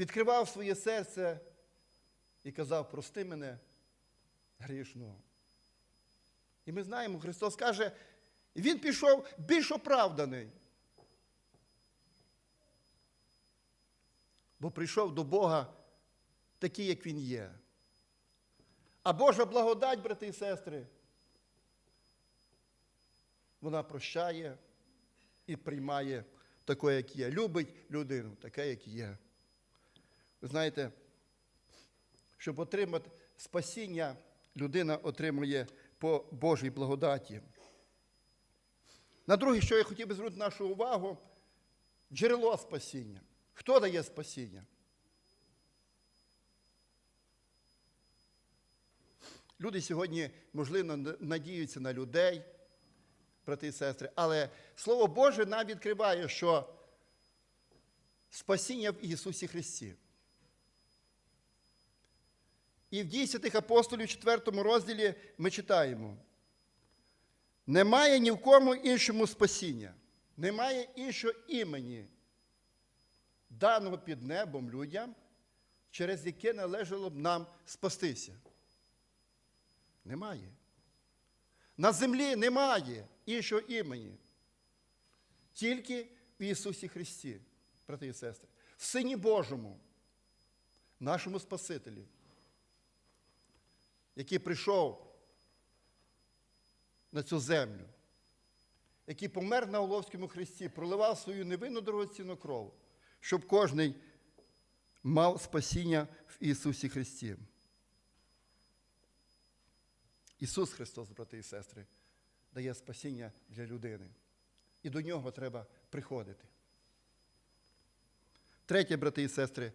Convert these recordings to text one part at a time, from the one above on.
відкривав своє серце і казав, прости мене грішного. І ми знаємо, Христос каже, Він пішов більш оправданий. Бо прийшов до Бога такий, як Він є. А Божа благодать, брати і сестри, вона прощає і приймає таке, як є. Любить людину, таке, як є. Знаєте, щоб отримати спасіння, людина отримує по Божій благодаті. На друге, що я хотів би звернути нашу увагу, джерело спасіння. Хто дає спасіння? Люди сьогодні, можливо, надіються на людей, брати і сестри, але Слово Боже нам відкриває, що спасіння в Ісусі Христі. І в дії святих апостолів, 4 розділі, ми читаємо: немає ні в кому іншому спасіння, немає іншого імені, даного під небом людям, через яке належало б нам спастися. Немає. На землі немає іншого імені. Тільки в Ісусі Христі, брати і сестри, в Сині Божому, нашому Спасителі, який прийшов на цю землю, який помер на Оловському Христі, проливав свою невинну дорогоцінну кров, щоб кожний мав спасіння в Ісусі Христі. Ісус Христос, брати і сестри, дає спасіння для людини. І до нього треба приходити. Третє, брати і сестри,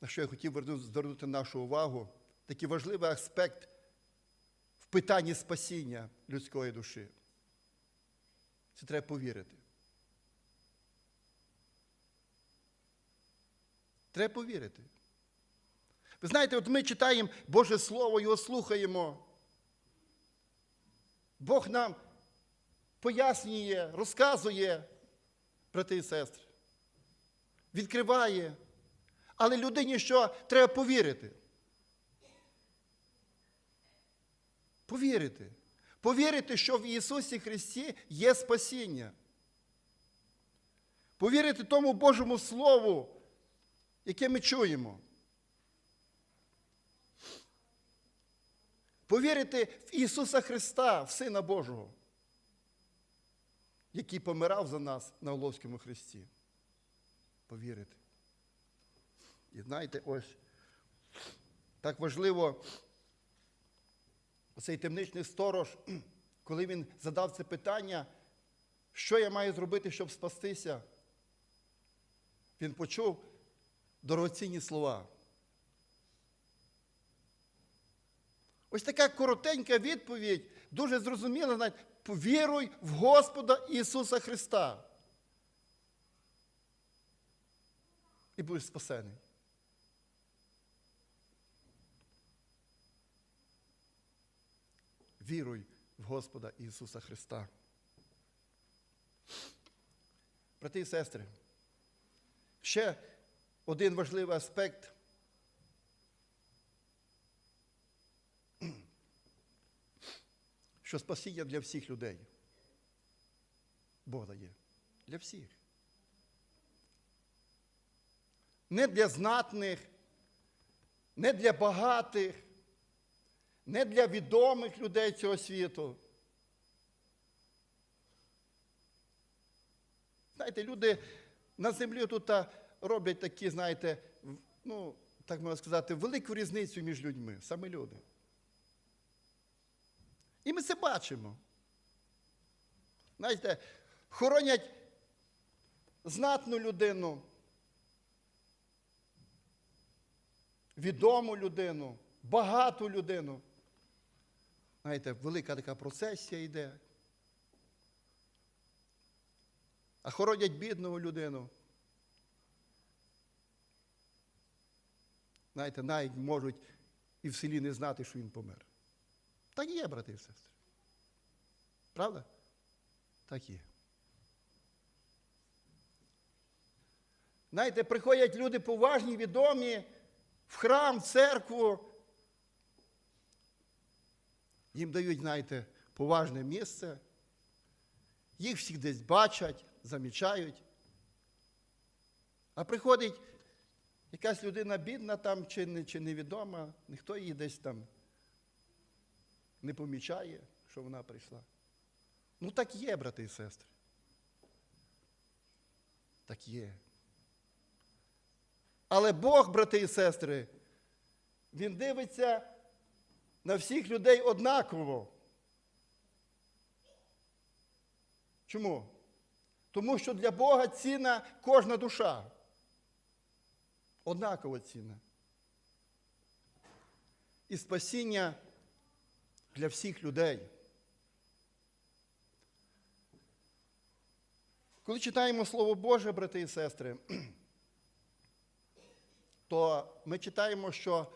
на що я хотів звернути нашу увагу, такий важливий аспект в питанні спасіння людської душі. Це треба повірити. Треба повірити. Ви знаєте, от ми читаємо Боже Слово, його слухаємо. Бог нам пояснює, розказує, брати і сестри, відкриває. Але людині що треба повірити? Повірити. Повірити, що в Ісусі Христі є спасіння. Повірити тому Божому Слову, яке ми чуємо. Повірити в Ісуса Христа, в Сина Божого, який помирав за нас на Оловському Христі. Повірити. І знаєте, ось так важливо цей темничний сторож, коли він задав це питання, що я маю зробити, щоб спастися, він почув дорогоцінні слова. Ось така коротенька відповідь, дуже зрозуміла, навіть повіруй в Господа Ісуса Христа. І будеш спасений. Віруй в Господа Ісуса Христа. Брати і сестри, ще один важливий аспект. Що спасіння для всіх людей. Бог дає. Для всіх. Не для знатних, не для багатих, не для відомих людей цього світу. Знаєте, люди на землі тут роблять такі, знаєте, ну, так можна сказати, велику різницю між людьми, саме люди. І ми це бачимо. Знаєте, хоронять знатну людину, відому людину, багату людину. Знаєте, велика така процесія йде. А хоронять бідну людину. Знаєте, навіть можуть і в селі не знати, що він помер. Так є, брати і сестри. Правда? Так є. Знаєте, приходять люди поважні, відомі в храм, в церкву. Їм дають, знаєте, поважне місце. Їх всіх десь бачать, замічають. А приходить якась людина бідна там чи, не, чи невідома, ніхто її десь там не помічає, що вона прийшла. Ну так є, брати і сестри. Так є. Але Бог, брати і сестри, Він дивиться на всіх людей однаково. Чому? Тому що для Бога ціна кожна душа. Однаково ціна. І спасіння для всіх людей. Коли читаємо Слово Боже, брати і сестри, то ми читаємо, що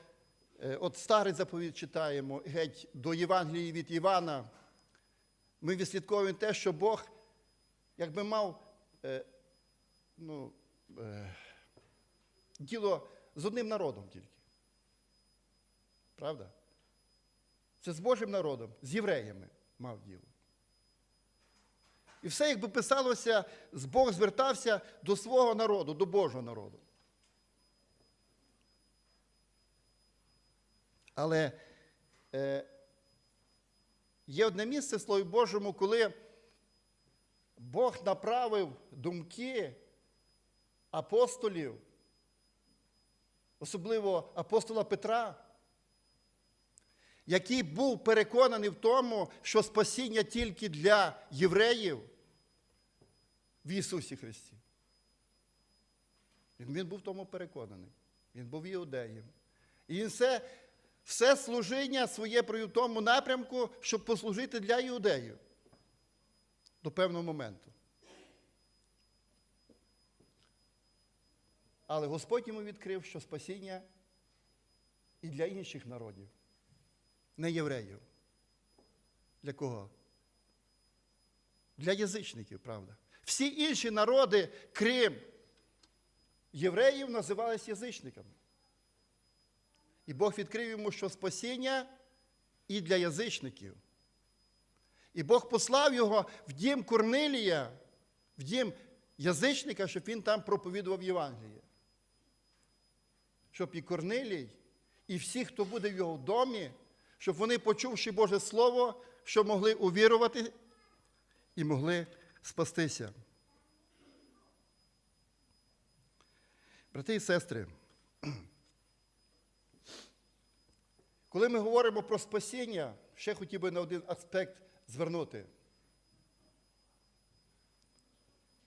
от старий заповідь читаємо геть до Євангелії від Івана. Ми відслідковуємо те, що Бог якби мав е, ну, е, діло з одним народом тільки. Правда? Це з Божим народом, з євреями мав діло. І все, якби писалося, Бог звертався до свого народу, до Божого народу. Але е, є одне місце в Слові Божому, коли Бог направив думки апостолів, особливо апостола Петра, який був переконаний в тому, що спасіння тільки для євреїв в Ісусі Христі. Він, був в тому переконаний. Він був іудеєм. І він все, все служіння своє в тому напрямку, щоб послужити для іудеїв до певного моменту. Але Господь йому відкрив, що спасіння і для інших народів, не євреїв. Для кого? Для язичників, правда. Всі інші народи, крім євреїв, називались язичниками. І Бог відкрив йому, що спасіння і для язичників. І Бог послав його в дім Корнилія, в дім язичника, щоб він там проповідував Євангеліє. Щоб і Корнилій, і всі, хто буде в його домі, щоб вони, почувши Боже Слово, щоб могли увірувати і могли спастися. Брати і сестри, коли ми говоримо про спасіння, ще хотів би на один аспект звернути.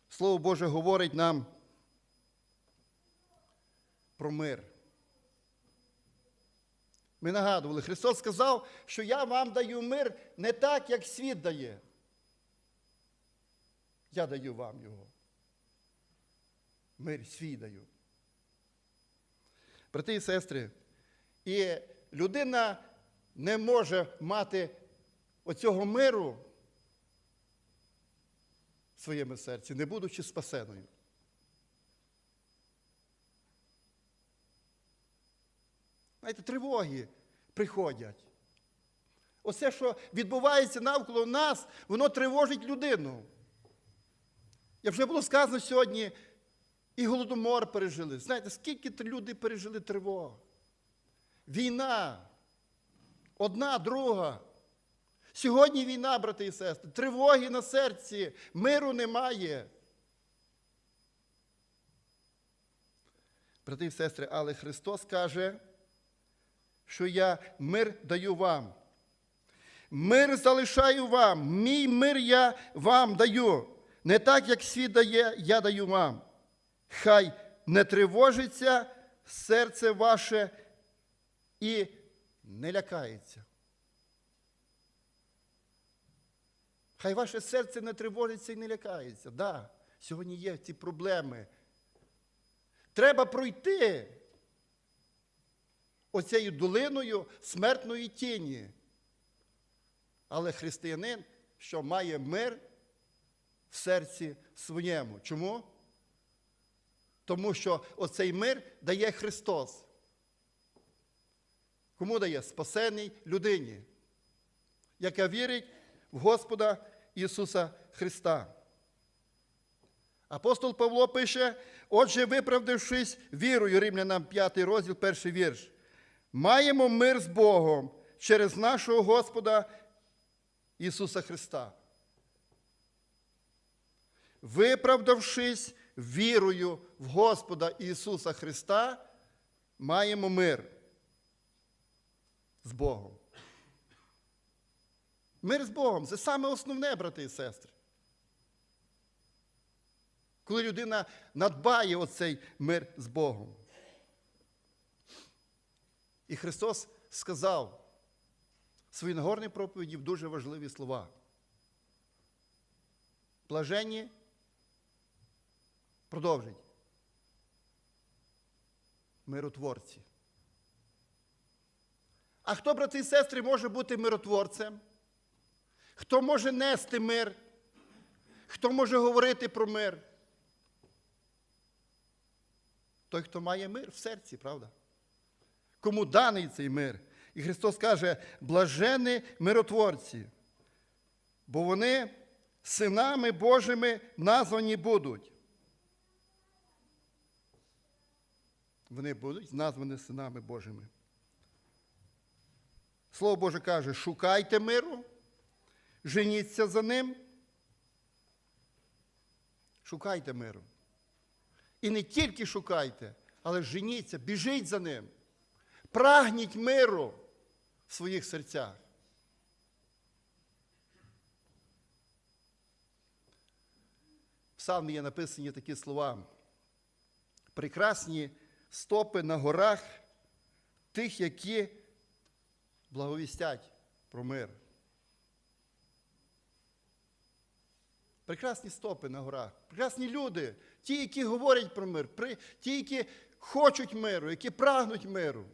Слово Боже говорить нам про мир. Ми нагадували, Христос сказав, що я вам даю мир не так, як світ дає. Я даю вам його. Мир свій даю. Брати і сестри, і людина не може мати оцього миру в своєму серці, не будучи спасеною. Знаєте, тривоги приходять. Оце, що відбувається навколо нас, воно тривожить людину. Як вже було сказано сьогодні, і голодомор пережили. Знаєте, скільки люди пережили тривог? Війна. Одна, друга. Сьогодні війна, брати і сестри, тривоги на серці, миру немає. Брати і сестри, але Христос каже, що я мир даю вам. Мир залишаю вам, мій мир я вам даю. Не так, як світ дає, я даю вам. Хай не тривожиться серце ваше і не лякається. Хай ваше серце не тривожиться і не лякається. Да, сьогодні є ці проблеми. Треба пройти оцею долиною смертної тіні. Але християнин, що має мир в серці своєму. Чому? Тому що оцей мир дає Христос. Кому дає? Спасеній людині, яка вірить в Господа Ісуса Христа. Апостол Павло пише: отже, виправдавшись вірою, Римлянам 5 розділ, перший вірш, маємо мир з Богом через нашого Господа Ісуса Христа. Виправдавшись вірою в Господа Ісуса Христа, маємо мир з Богом. Мир з Богом це саме основне, брати і сестри. Коли людина надбає оцей мир з Богом. І Христос сказав в своїй Нагорній проповіді дуже важливі слова. Блаженні, продовжить. Миротворці. А хто, брати і сестри, може бути миротворцем? Хто може нести мир? Хто може говорити про мир? Той, хто має мир в серці, правда? Кому даний цей мир? І Христос каже, блажені миротворці, бо вони синами Божими названі будуть. Вони будуть названі синами Божими. Слово Боже каже, шукайте миру, женіться за ним. Шукайте миру. І не тільки шукайте, але женіться, біжіть за ним. Прагніть миру в своїх серцях. В псалмі є написані такі слова. Прекрасні стопи на горах тих, які благовістять про мир. Прекрасні стопи на горах, прекрасні люди, ті, які говорять про мир, ті, які хочуть миру, які прагнуть миру.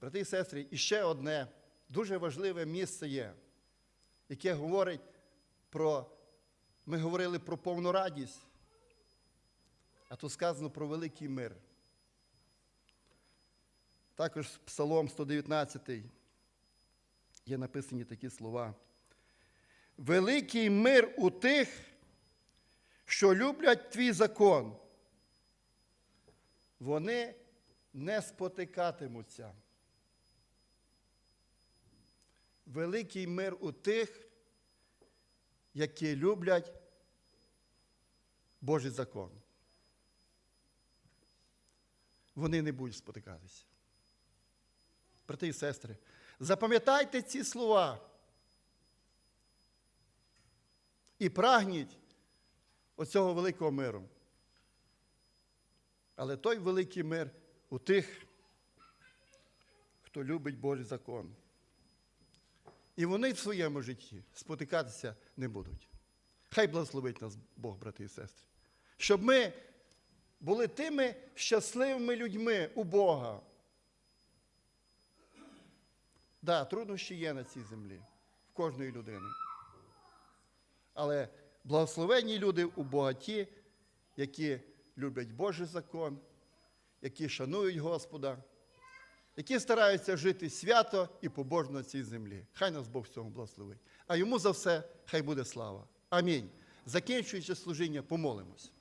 Брати і сестри, і ще одне дуже важливе місце є, яке говорить про, ми говорили про повну радість, а тут сказано про великий мир. Також Псалом 119 є написані такі слова. Великий мир у тих, що люблять твій закон. Вони не спотикатимуться. Великий мир у тих, які люблять Божий закон. Вони не будуть спотикатися. Брати і сестри, запам'ятайте ці слова. І прагніть оцього великого миру. Але той великий мир у тих, хто любить Божий закон. І вони в своєму житті спотикатися не будуть. Хай благословить нас Бог, брати і сестри. Щоб ми були тими щасливими людьми у Бога. Да, труднощі є на цій землі, в кожної людини. Але благословенні люди у Бога ті, які люблять Божий закон, які шанують Господа, які стараються жити свято і побожно на цій землі. Хай нас Бог в цьому благословить. А йому за все хай буде слава. Амінь. Закінчуючи служіння, помолимось.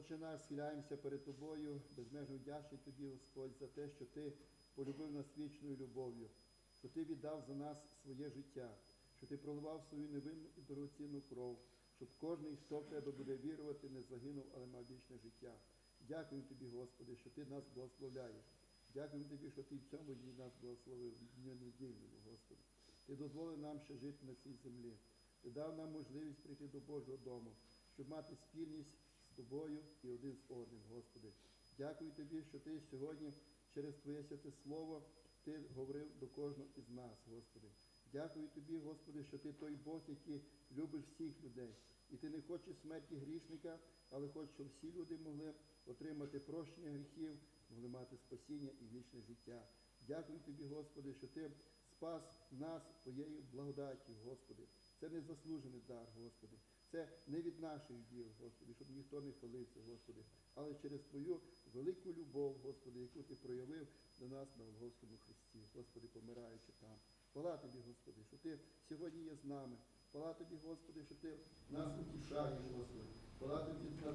Отче наш, схиляємося перед Тобою, безмежно вдячні Тобі, Господь, за те, що Ти полюбив нас вічною любов'ю, що Ти віддав за нас своє життя, що Ти проливав свою невинну і дорогоцінну кров, щоб кожен, хто в Тебе буде вірувати, не загинув, але мав вічне життя. Дякую Тобі, Господи, що Ти нас благословляєш. Дякую Тобі, що Ти в цьому дні нас благословив, в дню недільному, Господи. Ти дозволив нам ще жити на цій землі. Ти дав нам можливість прийти до Божого дому, щоб мати спільність з тобою і один з одним, Господи. Дякую тобі, що ти сьогодні через Твоє святе Слово ти говорив до кожного із нас, Господи. Дякую тобі, Господи, що ти той Бог, який любиш всіх людей. І ти не хочеш смерті грішника, але хочеш, щоб всі люди могли отримати прощення гріхів, могли мати спасіння і вічне життя. Дякую тобі, Господи, що ти спас нас твоєю благодаттю, Господи. Це не заслужений дар, Господи. Це не від наших діл, Господи, щоб ніхто не хвалився, Господи, але через Твою велику любов, Господи, яку Ти проявив до нас на Голгофському Христі, Господи, помираючи там. Хвала Тобі, Господи, що Ти сьогодні є з нами. Хвала Тобі, Господи, що Ти нас утішаєш, Господи. Хвала Тобі за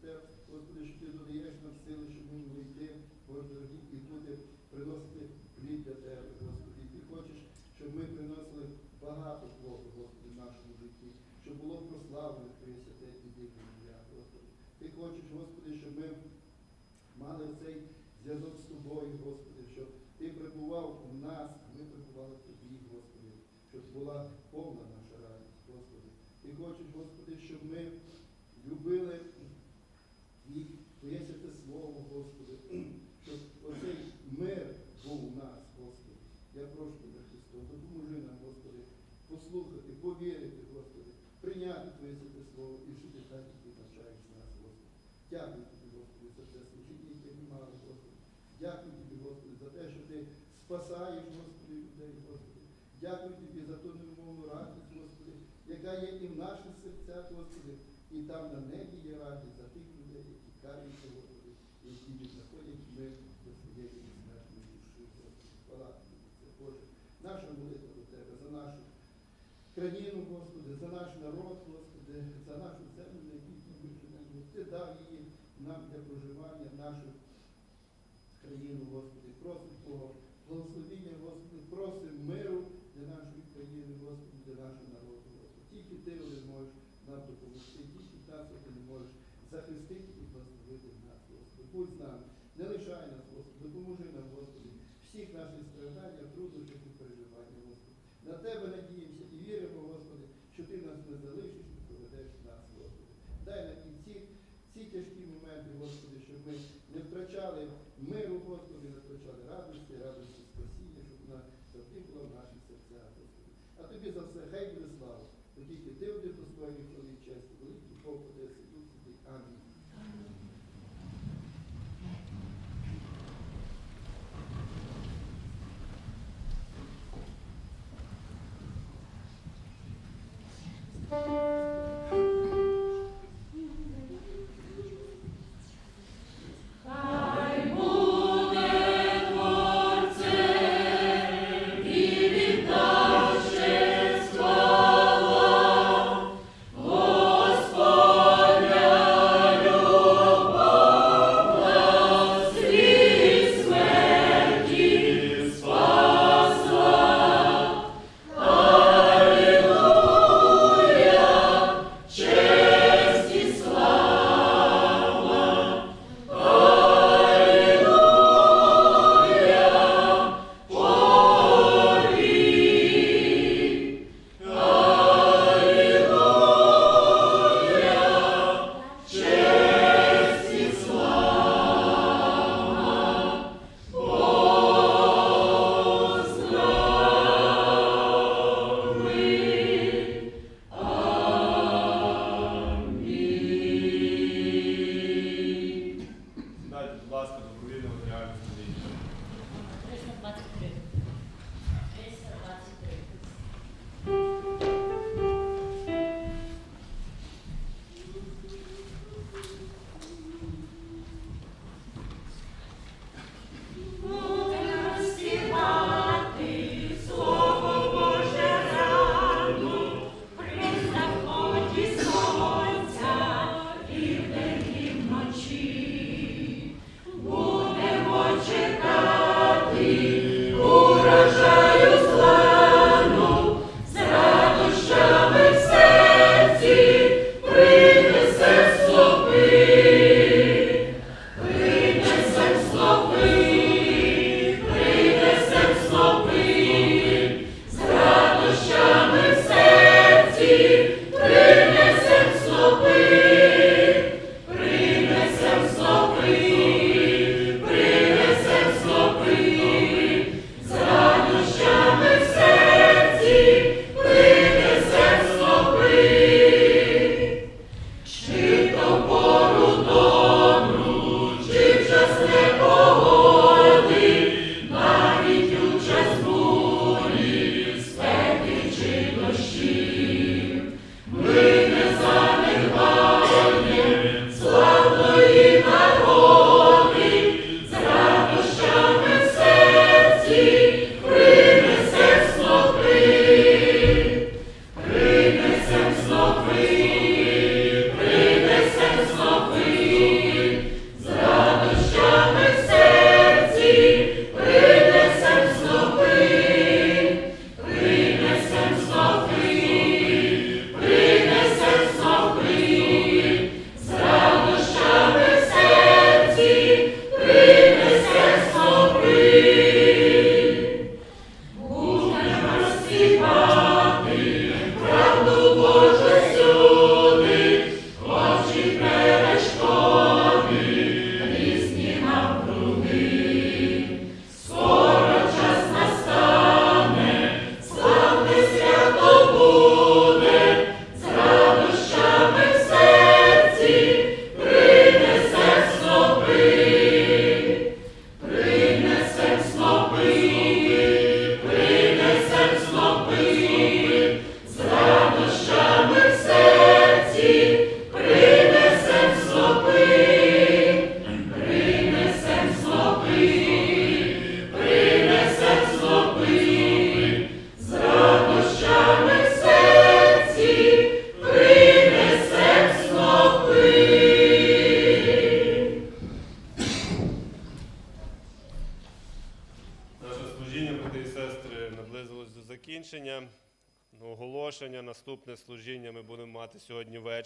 те, Господи, що Ти додаєш нам сили, щоб ми могли йти, Господи, і бути, приносити плід для Тебе, Господи. І Ти хочеш, щоб ми приносили багато Твого, Господи, в нашому житті, щоб було прославлено Твоє святе і дивне ім'я, Господи. Ти хочеш, Господи, щоб ми мали цей зв'язок з Тобою, Господи, щоб Ти прибував у нас, а ми прибували в Тобі, Господи, щоб була повна наша радість, Господи. Ти хочеш, Господи, щоб ми любили Твій- Твоє святе Слово, Господи, щоб оцей мир був у нас, Господи. Я прошу Тебе, Христос, допоможи нам, Господи, послухати, повірити, Господи, прийняти Твоє святе Слово і жити так, як Ти навчаєш нас, Господи. Дякую Тобі, Господи, за це служіння, яке ми мали, Господи. Дякую Тобі, Господи, за те, що Ти спасаєш, Господи, людей, Господи. Дякую Тобі за ту невмовну радість, Господи, яка є і в наших серцях, Господи, і там на небі є радість за тих людей, які каються, Господи, які віднаходять мир до своєї безсмертної душі, Господи. Хвала Боже. Наша молитва до Тебе, за нашу країну, Господи, за наш народ, Господи, за нашу землю, на якій ми живемо. Ти дав її нам для проживання, нашу країну, Господи. Просимо Твого благословіння, Господи, просимо миру для нашої країни, Господи, для нашого народу, Господи. Тільки Ти один можеш нам допомогти, тільки нас ти не можеш захистити і благословити нас, Господи. Будь з нами, не лишай нас, There's no magic trick.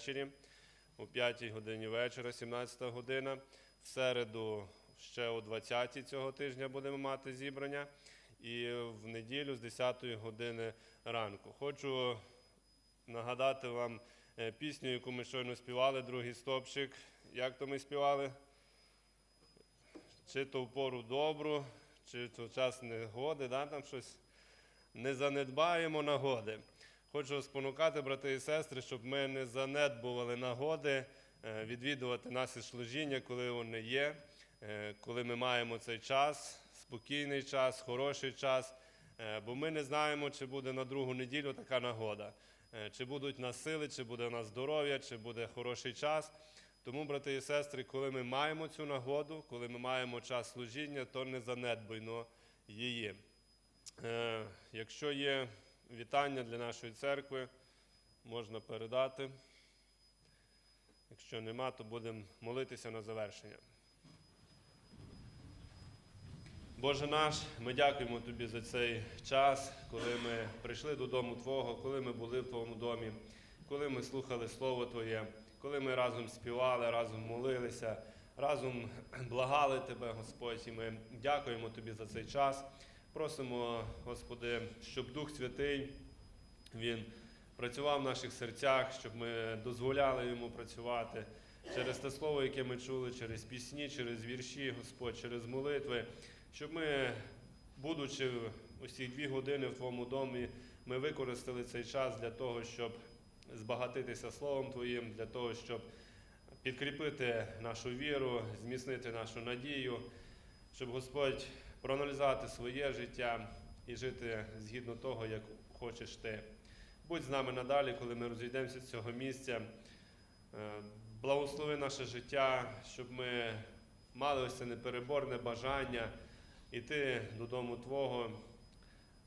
Ввечері, о 5 годині вечора, 17 година. В середу ще о 20 цього тижня будемо мати зібрання. І в неділю з 10 години ранку. Хочу нагадати вам е, пісню, яку ми щойно співали, другий стопчик. Як то ми співали? Чи то в пору добру, чи то час негоди, да, там щось не занедбаємо нагоди. Хочу спонукати, брати і сестри, щоб ми не занедбували нагоди е, відвідувати наші служіння, коли вони є, е, коли ми маємо цей час, спокійний час, хороший час. Е, Бо ми не знаємо, чи буде на другу неділю така нагода, чи будуть нас сили, чи буде нас здоров'я, чи буде хороший час. Тому, брати і сестри, коли ми маємо цю нагоду, коли ми маємо час служіння, то не занедбайно її. Якщо є вітання для нашої церкви, можна передати. Якщо нема, то будемо молитися на завершення. Боже наш, ми дякуємо Тобі за цей час, коли ми прийшли додому Твого, коли ми були в Твоєму домі, коли ми слухали Слово Твоє, коли ми разом співали, разом молилися, разом благали Тебе, Господь, і ми дякуємо Тобі за цей час. Просимо, Господи, щоб Дух Святий Він працював в наших серцях, щоб ми дозволяли йому працювати через те слово, яке ми чули, через пісні, через вірші, Господь, через молитви, щоб ми, будучи ці дві години в Твоєму домі, ми використали цей час для того, щоб збагатитися Словом Твоїм, для того, щоб підкріпити нашу віру, зміцнити нашу надію, щоб Господь проаналізувати своє життя і жити згідно того, як хочеш ти. Будь з нами надалі, коли ми розійдемося з цього місця. Е, Благослови наше життя, щоб ми мали ось це непереборне бажання йти додому Твого,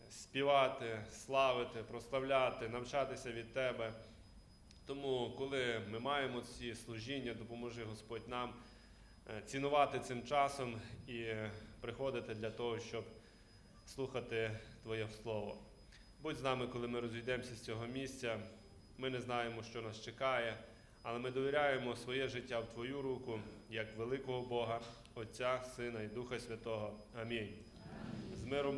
співати, славити, прославляти, навчатися від Тебе. Тому, коли ми маємо ці служіння, допоможи Господь нам е, цінувати цим часом і приходити для того, щоб слухати Твоє Слово. Будь з нами, коли ми розійдемося з цього місця. Ми не знаємо, що нас чекає, але ми довіряємо своє життя в Твою руку, як великого Бога, Отця, Сина і Духа Святого. Амінь. З миром